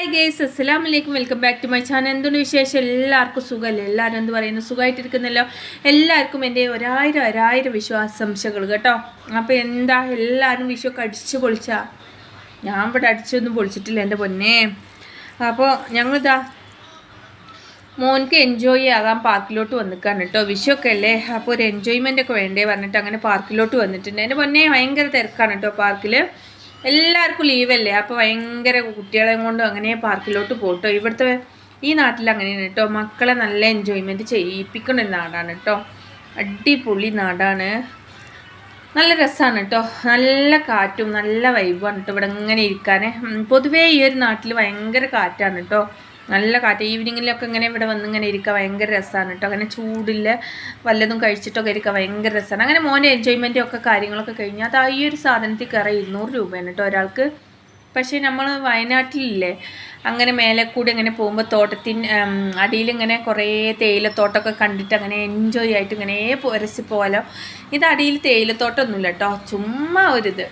Hi guys അസ്സലാം വലൈക്കും welcome back to my channel എന്തുകൊണ്ട് വിശേഷം? എല്ലാവർക്കും സുഖമല്ലേ എല്ലാവരും എന്ത് പറയുന്നു? സുഖമായിട്ടിരിക്കുന്നല്ലോ എല്ലാവർക്കും എന്റെ ഒരായിരം ഒരായിരം വിശ്വാസംശകൾ കേട്ടോ. അപ്പോൾ എന്താ എല്ലാവരും വിഷുവൊക്കെ അടിച്ച് പൊളിച്ചാ? ഞാൻ ഇവിടെ അടിച്ചൊന്നും പൊളിച്ചിട്ടില്ല എന്റെ പൊന്നെ. അപ്പോൾ ഞങ്ങളിതാ മോൻക്ക് എൻജോയ് ആകാൻ പാർക്കിലോട്ട് വന്നിക്കാണ് കേട്ടോ. വിഷുവൊക്കെ അല്ലേ? അപ്പോൾ ഒരു എൻജോയ്മെന്റ് ഒക്കെ വേണ്ടേ പറഞ്ഞിട്ട് അങ്ങനെ പാർക്കിലോട്ട് വന്നിട്ടുണ്ട്. എന്റെ പൊന്നെ ഭയങ്കര തിരക്കാണ് കേട്ടോ പാർക്കിൽ എല്ലാവർക്കും ലീവല്ലേ? അപ്പോൾ ഭയങ്കര കുട്ടികളെയും കൊണ്ട് അങ്ങനെ പാർക്കിലോട്ട് പോട്ടോ ഇവിടുത്തെ ഈ നാട്ടിൽ അങ്ങനെയാണ് കേട്ടോ മക്കളെ നല്ല എൻജോയ്മെന്റ് ചെയ്യിപ്പിക്കുന്ന ഒരു നാടാണ് കേട്ടോ അടിപൊളി നാടാണ്. നല്ല രസമാണ് കേട്ടോ നല്ല കാറ്റും നല്ല വൈബുമാണ് കേട്ടോ ഇവിടെ ഇങ്ങനെ ഇരിക്കാൻ പൊതുവേ ഈ ഒരു നാട്ടിൽ ഭയങ്കര കാറ്റാണ് കേട്ടോ നല്ല കാറ്റ്. ഈവനിങ്ങിലൊക്കെ ഇങ്ങനെ ഇവിടെ വന്ന് ഇങ്ങനെ ഇരിക്കുക ഭയങ്കര രസമാണ് കേട്ടോ. അങ്ങനെ ചൂടില്ല വല്ലതും കഴിച്ചിട്ടൊക്കെ ഇരിക്കുക ഭയങ്കര രസമാണ്. അങ്ങനെ മോന്റെ എൻജോയ്മെന്റും ഒക്കെ കാര്യങ്ങളൊക്കെ കഴിഞ്ഞാൽ അത് ഈ ഒരു സാധനത്തിൽ കയറി ഇരുന്നൂറ് രൂപയാണ് കേട്ടോ ഒരാൾക്ക്. പക്ഷേ നമ്മൾ വയനാട്ടിലില്ലേ അങ്ങനെ മേലെ കൂടി അങ്ങനെ പോകുമ്പോൾ തോട്ടത്തിൻ അടിയിലിങ്ങനെ കുറേ തേയിലത്തോട്ടമൊക്കെ കണ്ടിട്ട് അങ്ങനെ എൻജോയ് ആയിട്ട് ഇങ്ങനെ രസി പോകാലോ ഇത് അടിയിൽ തേയിലത്തോട്ടമൊന്നുമില്ല കേട്ടോ. ചുമ്മാ ഒരിത്.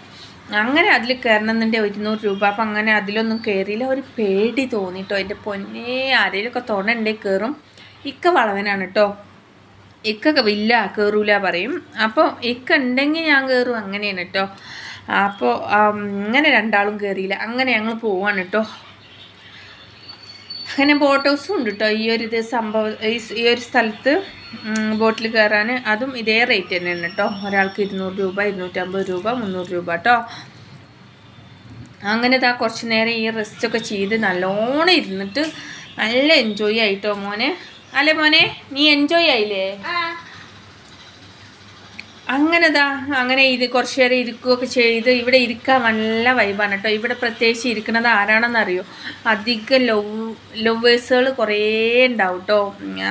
അങ്ങനെ അതിൽ കയറണമെന്നുണ്ടെ ഇരുന്നൂറ് രൂപ. അപ്പം അങ്ങനെ അതിലൊന്നും കയറിയില്ല ഒരു പേടി തോന്നിട്ടോ. എന്റെ പൊന്നേ ആരെങ്കിലുമൊക്കെ തോന്നണ്ടേ കയറും ഇക്ക വളവനാണ് കേട്ടോ ഇക്കൊക്കെ ഇല്ല കയറൂല പറയും. അപ്പോൾ ഇക്ക ഉണ്ടെങ്കിൽ ഞാൻ കയറും അങ്ങനെയാണ് കേട്ടോ അപ്പോൾ അങ്ങനെ രണ്ടാളും കയറിയില്ല അങ്ങനെ ഞങ്ങൾ പോവാണ് കേട്ടോ അങ്ങനെ ബോട്ട് ഹൗസും ഉണ്ട് കേട്ടോ ഈ ഒരു ഇത് സംഭവം ഈ ഒരു സ്ഥലത്ത് ബോട്ടിൽ കയറാൻ അതും ഇതേ റേറ്റ് തന്നെയാണ് കേട്ടോ ഒരാൾക്ക് ഇരുന്നൂറ് രൂപ ഇരുന്നൂറ്റമ്പത് രൂപ മുന്നൂറ് രൂപ കേട്ടോ അങ്ങനെ ഇതാ കുറച്ച് നേരം ഈ റെസ്റ്റൊക്കെ ചെയ്ത് നല്ലോണം ഇരുന്നിട്ട് നല്ല എൻജോയ് ആയിട്ടോ മോനെ. അല്ലേ മോനെ? നീ എൻജോയ് ആയില്ലേ? അങ്ങനെതാ അങ്ങനെ ഇത് കുറച്ച് നേരം ഇരിക്കുകയൊക്കെ ചെയ്ത് ഇവിടെ ഇരിക്കാൻ നല്ല വൈബാണ് കേട്ടോ. ഇവിടെ പ്രത്യേകിച്ച് ഇരിക്കുന്നത് ആരാണെന്നറിയോ? അധിക ലവ് ലവേഴ്സുകൾ കുറേ ഉണ്ടാവും കേട്ടോ.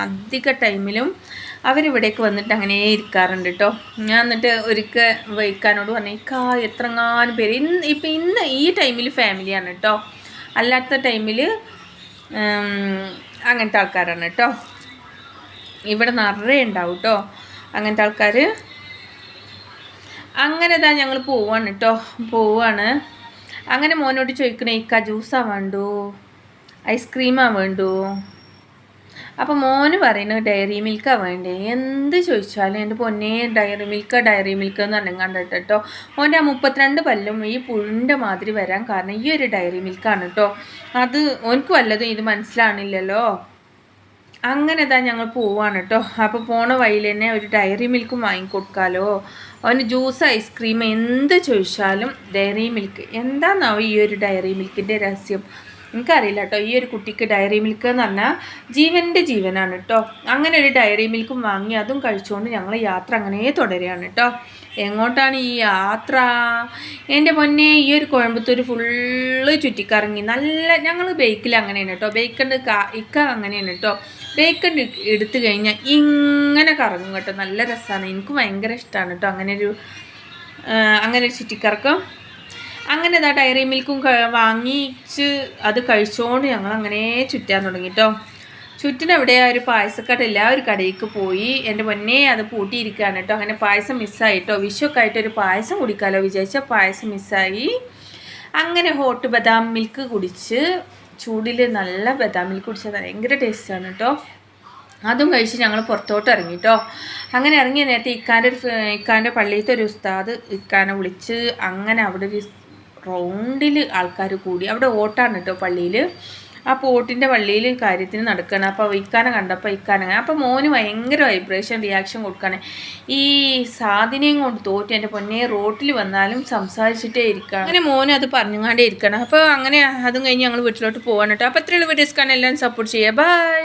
അധിക ടൈമിലും അവരിവിടേക്ക് വന്നിട്ട് അങ്ങനെ ഇരിക്കാറുണ്ട് കേട്ടോ. ഞാൻ എന്നിട്ട് ഒരിക്കൽ വഹിക്കാനോട് പറഞ്ഞു ഇക്കാ എത്രങ്ങാനും പേര്. ഇന്ന് ഇപ്പം ഇന്ന് ഈ ടൈമിൽ ഫാമിലിയാണ് കേട്ടോ. അല്ലാത്ത ടൈമിൽ അങ്ങനത്തെ ആൾക്കാരാണ് കേട്ടോ. ഇവിടെ നിറയെ ഉണ്ടാവും കേട്ടോ. അങ്ങനത്തെ ആൾക്കാർ അങ്ങനെ ഇതാ ഞങ്ങൾ പോവാണ് കേട്ടോ പോവാണ്. അങ്ങനെ മോനോട് ചോദിക്കണേ ഇക്ക ജ്യൂസാ വേണ്ടു? ഐസ്ക്രീമാ വേണ്ടു? അപ്പോൾ മോന് പറയുന്നത് ഡയറി മിൽക്കാ വേണ്ടേ? എന്ത് ചോദിച്ചാലും എന്റെ പൊന്നെ ഡയറി മിൽക്ക് ഡയറി മിൽക്ക് എന്ന് പറഞ്ഞു കണ്ടിട്ട് കേട്ടോ മോന്റെ ആ മുപ്പത്തിരണ്ട് പല്ലും ഈ പുഴിന്റെ മാതിരി വരാൻ കാരണം ഈ ഒരു ഡയറി മിൽക്കാണ് കേട്ടോ അത് ഓനക്ക് വല്ലതും ഇത് മനസ്സിലാണില്ലല്ലോ അങ്ങനെ ഇതാ ഞങ്ങൾ പോവാണ് കേട്ടോ അപ്പോൾ പോണ വഴിയിൽ തന്നെ ഒരു ഡയറി മിൽക്കും വാങ്ങിക്കൊടുക്കാലോ അവന് ജ്യൂസ് ഐസ്ക്രീം എന്ത് ചോദിച്ചാലും ഡയറി മിൽക്ക് എന്താണെന്നാവും ഈ ഒരു ഡയറി മിൽക്കിന്റെ രഹസ്യം? എനിക്കറിയില്ല കേട്ടോ ഈ ഒരു കുട്ടിക്ക് ഡയറി മിൽക്ക് എന്ന് പറഞ്ഞാൽ ജീവന്റെ ജീവനാണ് കേട്ടോ അങ്ങനെ ഒരു ഡയറി മിൽക്കും വാങ്ങി അതും കഴിച്ചുകൊണ്ട് ഞങ്ങൾ യാത്ര അങ്ങനെ തുടരുകയാണ് കേട്ടോ എങ്ങോട്ടാണ് ഈ യാത്ര? എന്റെ പൊന്നെ ഈ ഒരു കോയമ്പത്തൂർ ഫുള്ള് ചുറ്റിക്കറങ്ങി. നല്ല ഞങ്ങൾ ബൈക്കിൽ അങ്ങനെയാണ് കേട്ടോ ബൈക്കുണ്ട് ഇക്ക അങ്ങനെയാണ് കേട്ടോ ബേക്കൺ എടുത്തു കഴിഞ്ഞാൽ ഇങ്ങനെ കറങ്ങും കേട്ടോ. നല്ല രസമാണ് എനിക്ക് ഭയങ്കര ഇഷ്ടമാണ് കേട്ടോ. അങ്ങനെ ഒരു അങ്ങനെ ഒരു ചുറ്റിക്കറക്കം. അങ്ങനെ ഇതാ ഡയറി മിൽക്കും വാങ്ങിച്ച് അത് കഴിച്ചുകൊണ്ട് ഞങ്ങൾ അങ്ങനെ ചുറ്റാൻ തുടങ്ങി കേട്ടോ ചുറ്റിനെവിടെ ഒരു പായസക്കടയില്ല ഒരു കടയിലേക്ക് പോയി എന്റെ മുന്നേ അത് പൂട്ടിയിരിക്കുകയാണ് കേട്ടോ അങ്ങനെ പായസം മിസ്സായിട്ടോ വിഷുവൊക്കെ ആയിട്ട് ഒരു പായസം കുടിക്കാമല്ലോ വിചാരിച്ച പായസം മിസ്സായി. അങ്ങനെ ഹോട്ട് ബദാം മിൽക്ക് കുടിച്ച് ചൂടിൽ നല്ല ബദാം മിൽക്ക് കുടിച്ചാൽ ഭയങ്കര ടേസ്റ്റാണ് കേട്ടോ അതും കഴിച്ച് ഞങ്ങൾ പുറത്തോട്ട് ഇറങ്ങി കേട്ടോ അങ്ങനെ ഇറങ്ങിയ നേരത്തെ ഇക്കാന്റെ ഒരു ഇക്കാന്റെ പള്ളിയിലത്തെ ഒരു ഉസ്താദ് ഇക്കാനെ വിളിച്ച് അങ്ങനെ അവിടെ ഒരു റൗണ്ടിൽ ആൾക്കാർ കൂടി അവിടെ ഓട്ടാണ് കേട്ടോ പള്ളിയിൽ ആ പോട്ടിന്റെ വള്ളിയിൽ കാര്യത്തിന് നടക്കണം. അപ്പോൾ ഇക്കാനെ കണ്ടപ്പോൾ ഇക്കാനെ അപ്പോൾ മോന് ഭയങ്കര വൈബ്രേഷൻ റിയാക്ഷൻ കൊടുക്കുകയാണ് ഈ സാധനയും കൊണ്ട് തോറ്റ് എന്റെ പൊന്നെ റോട്ടിൽ വന്നാലും സംസാരിച്ചിട്ടേ ഇരിക്കണം. അങ്ങനെ മോനെ അത് പറഞ്ഞുകൊണ്ടേ ഇരിക്കണം. അപ്പോൾ അങ്ങനെ അതും കഴിഞ്ഞ് ഞങ്ങൾ വീട്ടിലോട്ട് പോകാൻ കേട്ടോ. അപ്പോൾ വീഡിയോസ് കാണാൻ എല്ലാം സപ്പോർട്ട് ചെയ്യുക. ബൈ